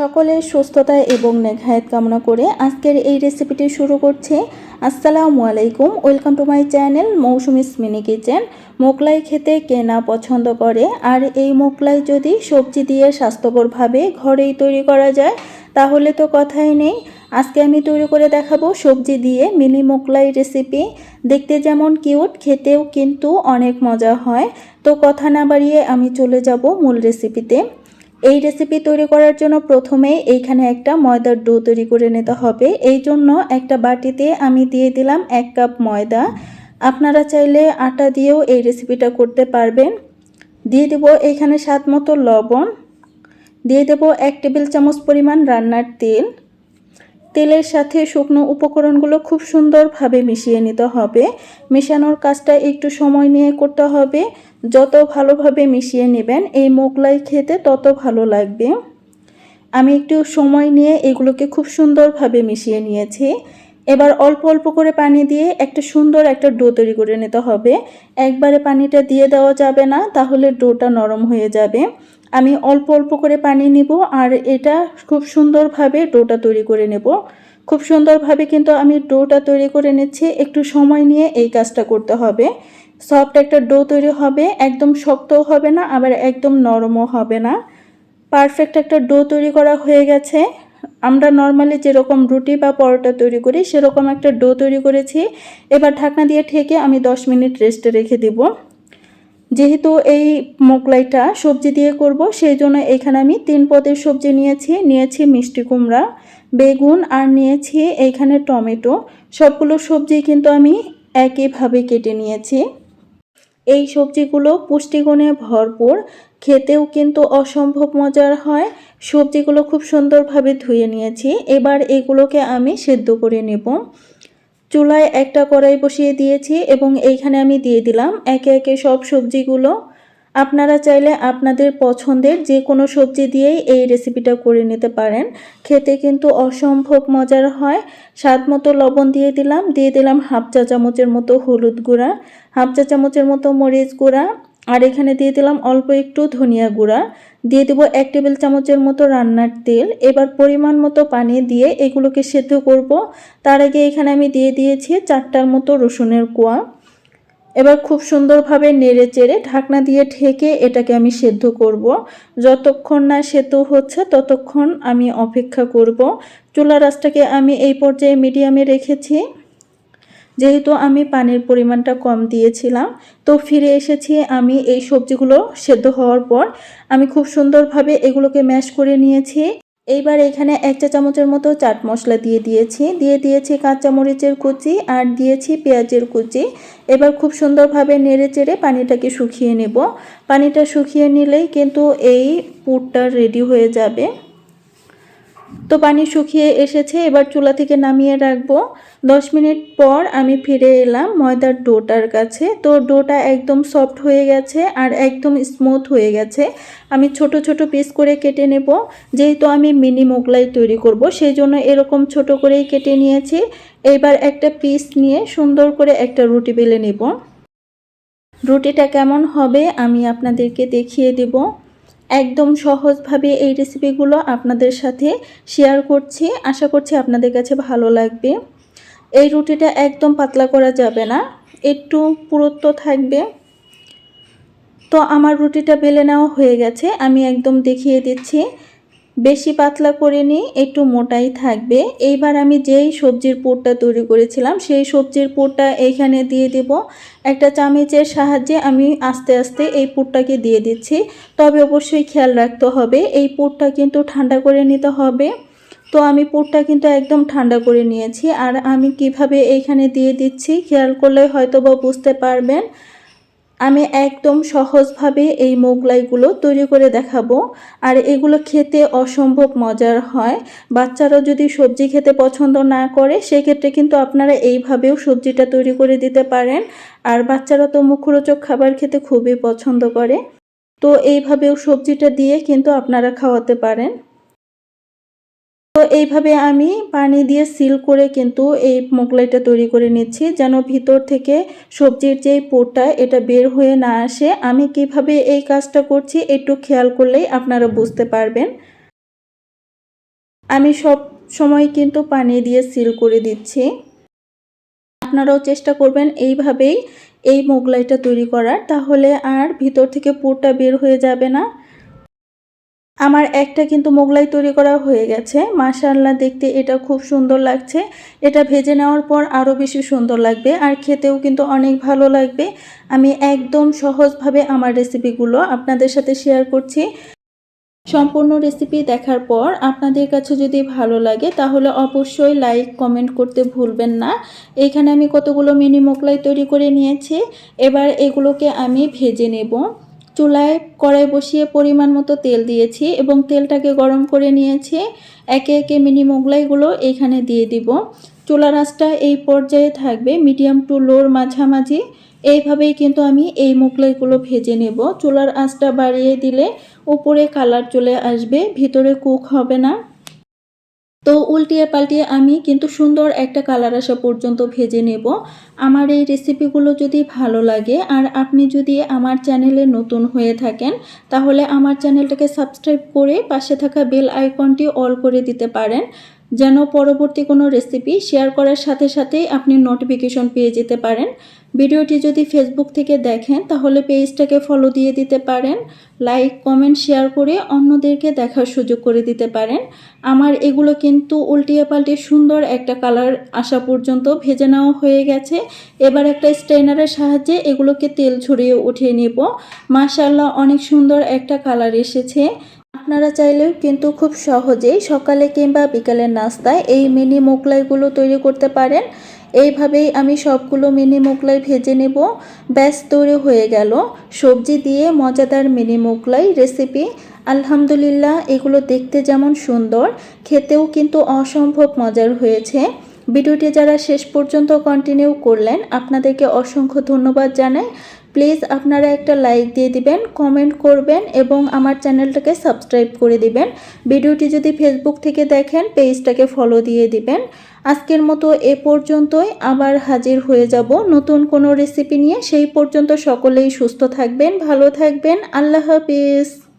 সকলের সুস্থতা এবং নেঘায়াত কামনা করে আজকের এই রেসিপিটি শুরু করছি। আসসালামু আলাইকুম। Welcome to my channel Mousumi mini kitchen. Mughlai খেতে কে না পছন্দ করে? আর এই মোগলাই যদি সবজি দিয়ে স্বাস্থ্যকরভাবে ঘরেই তৈরি করা যায়, তাহলে তো কথাই নেই। আজকে আমি তৈরি করে দেখাবো সবজি দিয়ে মিনি মোগলাই রেসিপি দেখতে যেমন কিউট খেতেও কিন্তু অনেক মজা হয়। তো কথা না বাড়িয়ে আমি চলে যাব মূল রেসিপিতে এই রেসিপি তৈরি করার জন্য প্রথমে এইখানে একটা ময়দার ডো তৈরি করে নিতে হবে। এই জন্য একটা বাটিতে আমি দিয়ে দিলাম এক কাপ ময়দা। আপনারা চাইলে আটা দিয়েও এই রেসিপিটা করতে পারবেন। দিয়ে দেব এইখানে স্বাদ মতো লবণ। দিয়ে দেব এক টেবিল চামচ পরিমাণ রান্নার তেল। তেলের সাথে শুকনো উপকরণগুলো খুব সুন্দরভাবে মিশিয়ে নিতে হবে। মেশানোর কাজটা একটু সময় নিয়ে করতে হবে। যত ভালোভাবে মিশিয়ে নেবেন, এই মোগলাই খেতে তত ভালো লাগবে। আমি একটু সময় নিয়ে এগুলোকে খুব সুন্দরভাবে মিশিয়ে নিয়েছি। এবার অল্প অল্প করে পানি দিয়ে একটা সুন্দর একটা ডো তৈরি করে নিতে হবে। একবারে পানিটা দিয়ে দেওয়া যাবে না, তাহলে ডোটা নরম হয়ে যাবে। আমি অল্প অল্প করে পানি নিব আর এটা খুব সুন্দরভাবে ডোটা তৈরি করে নেব। খুব সুন্দরভাবে কিন্তু আমি ডোটা তৈরি করে নিচ্ছি। একটু সময় নিয়ে এই কাজটা করতে হবে। সফট একটা ডো তৈরি হবে, একদম শক্তও হবে না, আবার একদম নরমও হবে না। পারফেক্ট একটা ডো তৈরি করা হয়ে গেছে। আমরা নর্মালি যেরকম রুটি বা পরোটা তৈরি করি, সেরকম একটা ডো তৈরি করেছি। এবার ঢাকনা দিয়ে ঠেকে আমি 10 মিনিট রেস্টে রেখে দিব। যেহেতু এই মোগলাইটা সবজি দিয়ে করব, সেই জন্য এখানে আমি তিন পদের সবজি নিয়েছি। নিয়েছি মিষ্টি কুমড়া, বেগুন আর নিয়েছি এইখানে টমেটো। সবগুলো সবজি কিন্তু আমি একইভাবে কেটে নিয়েছি। এই সবজিগুলো পুষ্টিগুণে ভরপুর, খেতেও কিন্তু অসম্ভব মজার হয়। সবজিগুলো খুব সুন্দরভাবে ধুয়ে নিয়েছি। এবার এগুলোকে আমি সেদ্ধ করে নেব। চুলায় একটা কড়াই বসিয়ে দিয়েছি এবং এইখানে আমি দিয়ে দিলাম একে একে সব সবজিগুলো। আপনারা চাইলে আপনাদের পছন্দের যে কোনো সবজি দিয়েই এই রেসিপিটা করে নিতে পারেন। খেতে কিন্তু অসম্ভব মজার হয়। স্বাদ মতো লবণ দিয়ে দিলাম দিয়ে দিলাম হাফ চা চামচের মতো হলুদ গুঁড়া, হাফ চা চামচের মতো মরিচ গুঁড়া, আর এখানে দিয়ে দিলাম অল্প একটু ধনিয়া গুঁড়া। দিয়ে দেবো এক টেবিল চামচের মতো রান্নার তেল এবার পরিমাণ মতো পানি দিয়ে এগুলোকে সেদ্ধ করব তার আগে এখানে আমি দিয়ে দিয়েছি চারটার মতো রসুনের কোয়া এবার খুব সুন্দরভাবে নেড়ে চেড়ে ঢাকনা দিয়ে ঢেকে এটাকে আমি সেদ্ধ করব। যতক্ষণ না সেদ্ধ হচ্ছে ততক্ষণ আমি অপেক্ষা করব। চুলা রাসটাকে আমি এই পর্যায়ে মিডিয়ামে রেখেছি যেহেতু আমি পানির পরিমাণটা কম দিয়েছিলাম, তো ফিরে এসেছি আমি এই সবজিগুলো সেদ্ধ হওয়ার পর। আমি খুব সুন্দরভাবে এগুলোকে ম্যাশ করে নিয়েছি। এইবার এখানে এক চা চামচের মতো চাট মশলা দিয়ে দিয়েছি। দিয়ে দিয়েছি কাঁচামরিচের কুচি আর দিয়েছি পেঁয়াজের কুচি। এবার খুব সুন্দরভাবে নেড়ে চেড়ে পানিটাকে শুকিয়ে নেব। পানিটা শুকিয়ে নিলেই কিন্তু এই পুরটা রেডি হয়ে যাবে। তো পানি শুকিয়ে এসেছে, এবার চুলা থেকে নামিয়ে রাখব। দশ মিনিট পর আমি ফিরে এলাম ময়দার ডোটার কাছে। তো ডোটা একদম সফট হয়ে গেছে আর একদম স্মুথ হয়ে গেছে। আমি ছোট ছোট পিস করে কেটে নেব। যেহেতু আমি মিনি মোগলাই তৈরি করব সেই জন্য এরকম ছোট করেই কেটে নিয়েছি। এবার একটা পিস নিয়ে সুন্দর করে একটা রুটি বেলে নেব। রুটিটা কেমন হবে আমি আপনাদেরকে দেখিয়ে দেবো। একদম সহজভাবে এই রেসিপিগুলো আপনাদের সাথে শেয়ার করছি। আশা করছি আপনাদের কাছে ভালো লাগবে। এই রুটিটা একদম পাতলা করা যাবে না, একটু পুরুত্ব থাকবে। তো আমার রুটিটা বেলে নেওয়া হয়ে গেছে, আমি একদম দেখিয়ে দিচ্ছি। বেশি পাতলা করে নিই, একটু মোটাই থাকবে। এইবার আমি যেই সবজির পুরটা তৈরি করেছিলাম, সেই সবজির পুরটা এইখানে দিয়ে দেব। একটা চামচের সাহায্যে আমি আস্তে আস্তে এই পুরটাকে দিয়ে দিচ্ছি। তবে অবশ্যই খেয়াল রাখতে হবে, এই পুরটা কিন্তু ঠান্ডা করে নিতে হবে। তো আমি পুরটা কিন্তু একদম ঠান্ডা করে নিয়েছি। আর আমি কীভাবে এইখানে দিয়ে দিচ্ছি, খেয়াল করলে হয়তো বা বুঝতে পারবেন। আমি একদম সহজভাবে এই মোগলাইগুলো তৈরি করে দেখাবো। আর এগুলো খেতে অসম্ভব মজার হয়। বাচ্চারা যদি সবজি খেতে পছন্দ না করে, সেক্ষেত্রে কিন্তু আপনারা এইভাবেও সবজিটা তৈরি করে দিতে পারেন। আর বাচ্চারা তো মুখরোচক খাবার খেতে খুবই পছন্দ করে। তো এইভাবেও সবজিটা দিয়ে কিন্তু আপনারা খাওয়াতে পারেন। তো এইভাবে আমি পানি দিয়ে সিল করে কিন্তু এই মোগলাইটা তৈরি করে নিচ্ছি, যেন ভিতর থেকে সবজির যে পোটা এটা বের হয়ে না আসে। আমি কীভাবে এই কাজটা করছি একটু খেয়াল করলেই আপনারা বুঝতে পারবেন। আমি সব সময় কিন্তু পানি দিয়ে সিল করে দিচ্ছি। আপনারাও চেষ্টা করবেন এইভাবেই এই মোগলাইটা তৈরি করার, তাহলে আর ভিতর থেকে পুরটা বের হয়ে যাবে না। আমার একটা কিন্তু মোগলাই তৈরি করা হয়ে গেছে। মাশাল্লাহ দেখতে এটা খুব সুন্দর লাগছে। এটা ভেজে নেওয়ার পর আরও বেশি সুন্দর লাগবে আর খেতেও কিন্তু অনেক ভালো লাগবে। আমি একদম সহজভাবে আমার রেসিপিগুলো আপনাদের সাথে শেয়ার করছি। সম্পূর্ণ রেসিপি দেখার পর আপনাদের কাছে যদি ভালো লাগে তাহলে অবশ্যই লাইক, কমেন্ট করতে ভুলবেন না। এখানে আমি কতগুলো মিনি মোগলাই তৈরি করে নিয়েছি। এবার এগুলোকে আমি ভেজে নেব। চুলায় কড়াই বসিয়ে পরিমাণ মতো তেল দিয়েছি এবং তেলটাকে গরম করে নিয়েছি। একে একে মিনি মোগলাইগুলো এখানে দিয়ে দিব। চুলার রাসটা এই পর্যায়ে থাকবে মিডিয়াম টু লোর মাঝামাঝি। এইভাবেই কিন্তু আমি এই মোগলাইগুলো ভেজে নেব। চুলার আঁচটা বাড়িয়ে দিলে উপরে কালার চলে আসবে, ভিতরে কুক হবে না। তো উল্টিয়ে পাল্টিয়ে আমি কিন্তু সুন্দর একটা কালার আসা পর্যন্ত ভেজে নেব। আমার এই রেসিপিগুলো যদি ভালো লাগে আর আপনি যদি আমার চ্যানেলে নতুন হয়ে থাকেন, তাহলে আমার চ্যানেলটাকে সাবস্ক্রাইব করে পাশে থাকা বেল আইকনটি অল করে দিতে পারেন। যেন পরবর্তী কোনো রেসিপি শেয়ার করার সাথে সাথেই আপনি নোটিফিকেশন পেয়ে যেতে পারেন। ভিডিওটি যদি ফেসবুক থেকে দেখেন, তাহলে পেজটাকে ফলো দিয়ে দিতে পারেন। লাইক কমেন্ট শেয়ার করে অন্যদেরকে দেখার সুযোগ করে দিতে পারেন। আমার এগুলো কিন্তু উল্টিয়ে পাল্টে সুন্দর একটা কালার আসা পর্যন্ত ভেজে নেওয়া হয়ে গেছে। এবার একটা স্ট্রেনারের সাহায্যে এগুলোকে তেল ছড়িয়ে উঠিয়ে নেব। মাশাল্লাহ অনেক সুন্দর একটা কালার এসেছে। আপনারা চাইলেও কিন্তু খুব সহজেই সকালে কিংবা বিকালের নাস্তায় এই মিনি মোগলাইগুলো তৈরি করতে পারেন। এইভাবেই আমি সবগুলো মিনি মোগলাই ভেজে নেব। ব্যাস, তৈরি হয়ে গেল। সবজি দিয়ে মজাদার মিনি মোগলাই রেসিপি। আলহামদুলিল্লাহ, এগুলো দেখতে যেমন সুন্দর, খেতেও কিন্তু অসম্ভব মজার হয়েছে। ভিডিওটি যারা শেষ পর্যন্ত কন্টিনিউ করলেন, আপনাদেরকে অসংখ্য ধন্যবাদ জানাই। প্লিজ আপনারা একটা লাইক দিয়ে দিবেন, কমেন্ট করবেন এবং আমার চ্যানেলটাকে সাবস্ক্রাইব করে দিবেন। ভিডিওটি যদি ফেসবুক থেকে দেখেন, পেজটাকে ফলো দিয়ে দিবেন। আজকের মতো এ পর্যন্তই, আবার হাজির হয়ে যাব নতুন কোনো রেসিপি নিয়ে। সেই পর্যন্ত সকলেই সুস্থ থাকবেন, ভালো থাকবেন। আল্লাহ হাফিজ।